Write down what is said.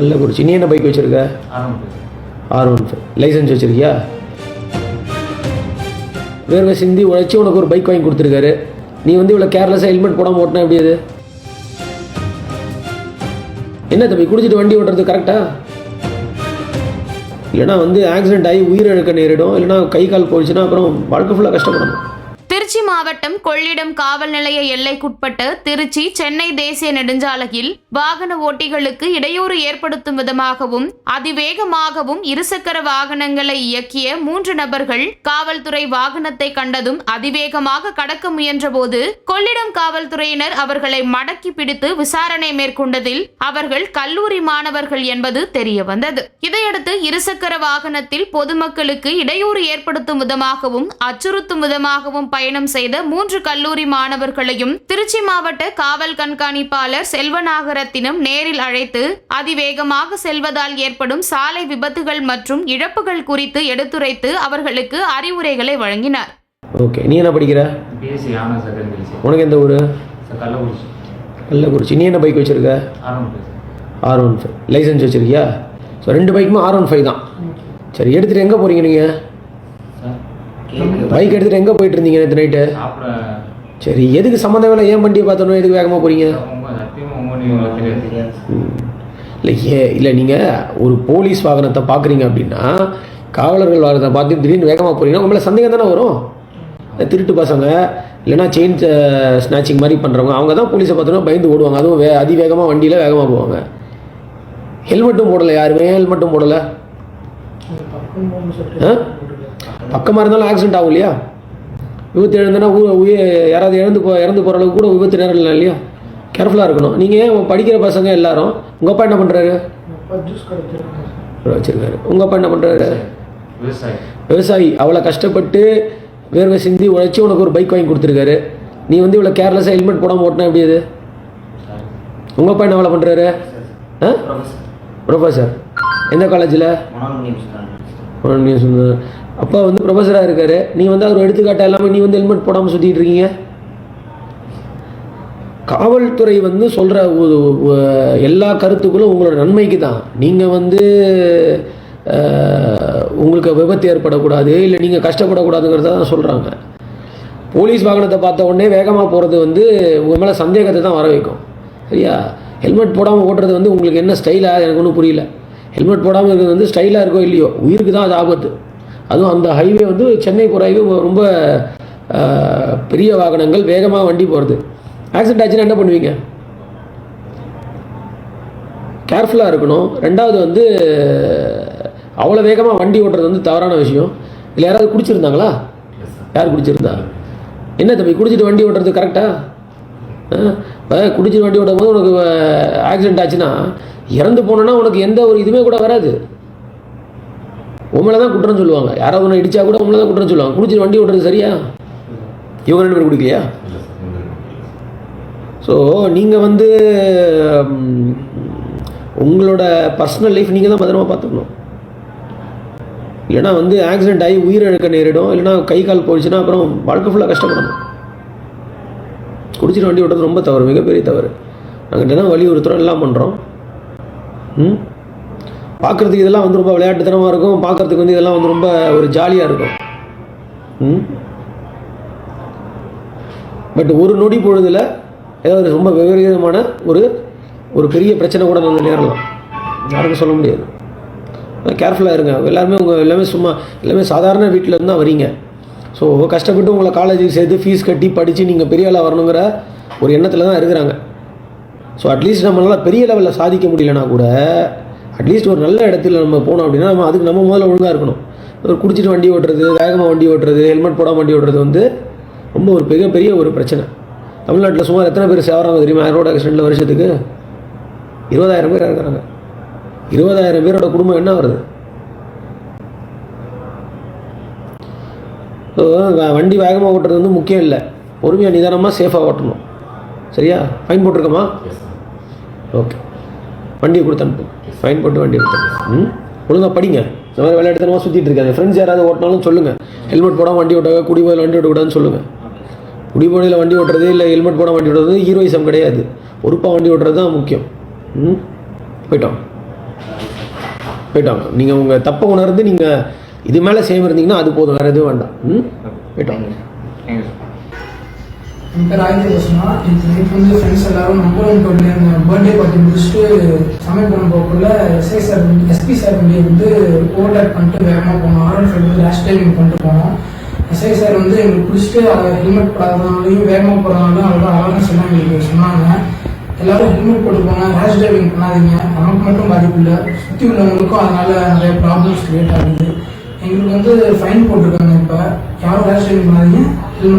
கள்ளக்குறிச்சி நீ என்ன பைக் வச்சுருக்க? R one five. லைசன்ஸ் வச்சுருக்கியா? வேர்வை சிந்தி உழைச்சி உனக்கு ஒரு பைக் வாங்கி கொடுத்துருக்காரு. நீ வந்து இவ்வளோ கேர்லெஸ்ஸாக ஹெல்மெட் போடாமல் ஓட்டினா எப்படி அது? என்ன தம்பி குடிச்சிட்டு வண்டி ஓட்டுறது கரெக்டா இல்லைனா வந்து ஆக்சிடென்ட் ஆகி உயிரிழக்க நேரிடும். இல்லைனா கை கால் போயிடுச்சுன்னா அப்புறம் வாழ்க்கை ஃபுல்லாக கஷ்டப்படணும். திருச்சி மாவட்டம் கொள்ளிடம் காவல் நிலைய எல்லைக்குட்பட்ட திருச்சி சென்னை தேசிய நெடுஞ்சாலையில் வாகன ஓட்டிகளுக்கு இடையூறு ஏற்படுத்தும் விதமாகவும் அதிவேகமாகவும் இருசக்கர வாகனங்களை இயக்கிய மூன்று நபர்கள் காவல்துறை வாகனத்தை கண்டதும் அதிவேகமாக கடக்க முயன்றபோது கொள்ளிடம் காவல்துறையினர் அவர்களை மடக்கி பிடித்து விசாரணை மேற்கொண்டதில் அவர்கள் கல்லூரி மாணவர்கள் என்பது தெரிய வந்தது இதையடுத்து இருசக்கர வாகனத்தில் பொதுமக்களுக்கு இடையூறு ஏற்படுத்தும் விதமாகவும் அச்சுறுத்தும் விதமாகவும் பயணம் செய்த மூன்று கல்லூரி மாணவர்களையும் திருச்சி மாவட்ட காவல் கண்காணிப்பாளர் செல்வநாகரத்தினம் நேரில் அழைத்து அதிவேகமாக செல்வதால் ஏற்படும் சாலை விபத்துகள் மற்றும் இழப்புகள் குறித்து எடுத்துரைத்து அவர்களுக்கு அறிவுரைகளை வழங்கினார். ஓகே நீ என்ன படிக்கிற? உனக்கு எந்த ஊர்? கள்ளக்குறிச்சி. நீ என்ன பைக் வச்சுருக்க? ஆர் ஒன் ஃபைவ் லைசன்ஸ் வச்சுருக்கியா? ஸோ ரெண்டு பைக்குமே ஆர் ஒன் ஃபைவ் தான். சரி எடுத்துகிட்டு எங்கே போகிறீங்க நீங்கள் பைக் எடுத்துகிட்டு எங்கே போயிட்டு இருந்தீங்க நேற்று நைட்டு சரி எதுக்கு சம்மந்தம் இல்லை ஏன் வண்டியை பார்த்தோன்னே எதுக்கு வேகமாக போகிறீங்க இல்லை ஏ இல்லை நீங்கள் ஒரு போலீஸ் வாகனத்தை பார்க்குறீங்க அப்படின்னா காவலர்கள் வாகனத்தை பார்த்து திடீர்னு வேகமாக போகிறீங்கன்னா உங்களை சந்தேகம் தானே வரும்? திருட்டு பசங்க இல்லைனா செயின் ஸ்நாச்சிங் மாதிரி பண்ணுறவங்க அவங்க தான் போலீஸை பார்த்தோன்னா பயந்து ஓடுவாங்க. அதுவும் வே அதிவேகமாக வண்டியில் வேகமாக போவாங்க. ஹெல்மெட்டும் போடலை யாருமே? ஹெல்மெட்டும் போடலை. பக்கமாக இருந்தாலும் ஆக்சிடென்ட் ஆகும் இல்லையா? விபத்து இழந்தனா உயிர் யாராவது இறந்து போ இறந்து போகிற அளவுக்கு கூட விபத்து நேரம் இல்லையா? கேர்ஃபுல்லாக இருக்கணும். நீங்கள் ஏன் படிக்கிற பசங்க எல்லாரும் உங்கள் அப்பா என்ன பண்ணுறாரு வச்சுருக்காரு. உங்கள் அப்பா என்ன பண்ணுறாரு விவசாயி. அவ்வளோ கஷ்டப்பட்டு வேர்வை சிந்தி உழைச்சி உனக்கு ஒரு பைக் வாங்கி கொடுத்துருக்காரு. நீ வந்து இவ்வளோ கேர்லெஸ்ஸாக ஹெல்மெட் போடாமல் ஓட்டினா எப்படி அது? உங்கள் அப்பா என்ன வேலை பண்ணுறாரு ஆ? ப்ரொஃபஸர் எந்த காலேஜில் சொன்ன அப்பா வந்து ப்ரொஃபஸராக இருக்காரு. நீ வந்து அவர் எடுத்துக்காட்டாக எல்லாமே நீ வந்து ஹெல்மெட் போடாமல் சுற்றிட்டு இருக்கீங்க? காவல்துறை வந்து சொல்கிற எல்லா கருத்துக்களும் உங்களோட நன்மைக்கு தான். நீங்கள் வந்து உங்களுக்கு விபத்து ஏற்படக்கூடாது இல்லை நீங்கள் கஷ்டப்படக்கூடாதுங்கிறத தான் சொல்கிறாங்க போலீஸ் வாகனத்தை பார்த்த உடனே வேகமாக போகிறது வந்து உங்கள் மேலே சந்தேகத்தை தான் வர வைக்கும். சரியா? ஹெல்மெட் போடாமல் ஓட்டுறது வந்து உங்களுக்கு என்ன ஸ்டைலாக எனக்கு ஒன்றும் புரியல. ஹெல்மெட் போடாமல் இருக்கிறது வந்து ஸ்டைலாக இருக்கோ இல்லையோ? உயிருக்கு தான் அது ஆபத்து. அதுவும் அந்த ஹைவே வந்து சென்னை போகிற ஹைவே ரொம்ப பெரிய வாகனங்கள் வேகமாக வண்டி போகிறது ஆக்சிடென்ட் ஆச்சுன்னா என்ன பண்ணுவீங்க? கேர்ஃபுல்லாக இருக்கணும். ரெண்டாவது வந்து அவ்வளோ வேகமாக வண்டி ஓட்டுறது வந்து தவறான விஷயம். இல்லை யாராவது குடிச்சிருந்தாங்களா? யார் குடிச்சிருந்தா? என்ன தம்பி குடிச்சிட்டு வண்டி ஓட்டுறது கரெக்டா குடிச்சிட்டு வண்டி ஓட்டும் போது உனக்கு ஆக்சிடென்ட் ஆச்சுன்னா இறந்து போனோன்னா உனக்கு எந்த ஒரு இதுவுமே கூட வராது. உங்களை தான் குற்றம் சொல்லுவாங்க. யாராவது ஒன்று இடிச்சா கூட உங்களை தான் குற்றம் சொல்லுவாங்க. குடிச்சிட்டு வண்டி ஓட்டுறது சரியா? இவங்க ரெண்டு பேரும் குடிக்கலையா? ஸோ நீங்கள் வந்து உங்களோட பர்சனல் லைஃப் நீங்கள் தான் பத்திரமா பார்த்துக்கணும். இல்லைனா வந்து ஆக்சிடென்ட் ஆகி உயிரிழக்க நேரிடும். இல்லைனா கை கால் போயிடுச்சுன்னா அப்புறம் வாழ்க்கை ஃபுல்லாக கஷ்டப்படணும். குடிச்சிட்டு வண்டி ஓட்டுறது ரொம்ப தவறு மிகப்பெரிய தவறு. நாங்கள் தினம் வலியுறுத்துறோம் எல்லாம் பண்ணுறோம் பார்க்குறதுக்கு இதெல்லாம் வந்து ரொம்ப விளையாட்டுத்தனமாக இருக்கும். பார்க்குறதுக்கு வந்து இதெல்லாம் வந்து ரொம்ப ஒரு ஜாலியாக இருக்கும். ம்? பட் ஒரு நொடி பொழுதில் ஏதாவது ரொம்ப விபரீதமான ஒரு ஒரு பெரிய பிரச்சனை கூட நம்ம நேரலாம். யாருக்கும் சொல்ல முடியாது. கேர்ஃபுல்லாக இருங்க. எல்லாருமே உங்கள் எல்லாமே சும்மா எல்லாமே சாதாரண வீட்டிலேருந்து தான் வரீங்க. ஸோ கஷ்டப்பட்டு உங்களை காலேஜுக்கு சேர்த்து ஃபீஸ் கட்டி படித்து நீங்கள் பெரிய ஆளாக வரணுங்கிற ஒரு எண்ணத்தில் தான் இருக்கிறாங்க. ஸோ அட்லீஸ்ட் நம்மளால் பெரிய லெவலில் சாதிக்க முடியலனா கூட அட்லீஸ்ட் ஒரு நல்ல இடத்துல நம்ம போனோம் அப்படின்னா நம்ம அதுக்கு நம்ம முதல்ல ஒழுங்காக இருக்கணும். ஒரு குடிச்சிட்டு வண்டி ஓட்டுறது வேகமாக வண்டி ஓட்டுறது ஹெல்மெட் போடாமல் வண்டி ஓட்டுறது வந்து ரொம்ப ஒரு மிகப்பெரிய ஒரு பிரச்சனை. தமிழ்நாட்டில் சுமார் எத்தனை பேர் சேவராங்க தெரியுமா? ரோட் ஆக்சிடெண்ட்டில் வருஷத்துக்கு? இருபதாயிரம் பேர் இருக்கிறாங்க இருபதாயிரம் பேரோட குடும்பம் என்ன வருது? வண்டி வேகமாக ஓட்டுறது வந்து முக்கியம் இல்லை. பொறுமையாக நிதானமாக சேஃபாக ஓட்டணும். சரியா? ஃபைன் போட்டிருக்கோமா? ஓகே. வண்டியை கொடுத்து அனுப்பு. ஃபைன் போட்டு வண்டியை கொடுத்து ம்? ஒழுங்காக படிங்க. இந்த மாதிரி விளையாட்டுத்தனமாக சுற்றிட்டு இருக்காங்க ஃப்ரெண்ட்ஸ் யாராவது ஓட்டினாலும் சொல்லுங்கள் ஹெல்மெட் போடாமல் வண்டி ஓட்டாங்க குடிபோதில் வண்டி ஓட்டக்கூடாதுன்னு சொல்லுங்கள் குடிபோதையில் வண்டி ஓட்டுறது இல்லை ஹெல்மெட் போடாமல் வண்டி ஓட்டுறது ஹீரோயிசம் கிடையாது. பொறுப்பாக வண்டி ஓட்டுறது தான் முக்கியம். ம்? போயிட்டோம். போயிட்டாங்க நீங்கள் உங்கள் தப்பை உணர்ந்து நீங்கள் இது மேலே சேம் இருந்தீங்கன்னா அது போதும். வேறு எதுவும் வேண்டாம். ம்? போயிட்டாங்க தேங்க்யூ என் பேர் ஆயுத பசுமா நேற்று நைட் வந்து ஃப்ரெண்ட்ஸ் எல்லாரும் நம்பரும் டோட்டில் பர்த்டே பார்ட்டி முடிச்சுட்டு சமையல் பண்ண போகக்குள்ள எஸ்ஐ சார் எஸ்பி சார் வண்டியை வந்து ஓவர்டேக் பண்ணிட்டு வேகமாக போனோம். ஆர்எல் ஃபைவ் வந்து லாஸ்ட் டைம் பண்ணிட்டு போனோம். எஸ்ஐ சார் வந்து எங்களுக்கு பிடிச்சிட்டு அதை ஹெல்மெட் போடாதனாலையும் வேகமாக போகிறதுனாலும் அவரோட அவேர்னஸ் எல்லாம் எங்களுக்கு சொன்னாங்க. எல்லாரும் ஹெல்மெட் போட்டு போங்க ரேஷ் டிரைவிங் பண்ணாதீங்க. நமக்கு மட்டும் பாதிப்பு இல்லை. சுற்றி உள்ளவங்களுக்கும் அதனால நிறைய ப்ராப்ளம்ஸ் கிரியேட் ஆகுது. எங்களுக்கு வந்து ஃபைன் போட்டிருக்காங்க இப்போ. யாரும் ரேஷ் டிரைவிங் பண்ணாதீங்க.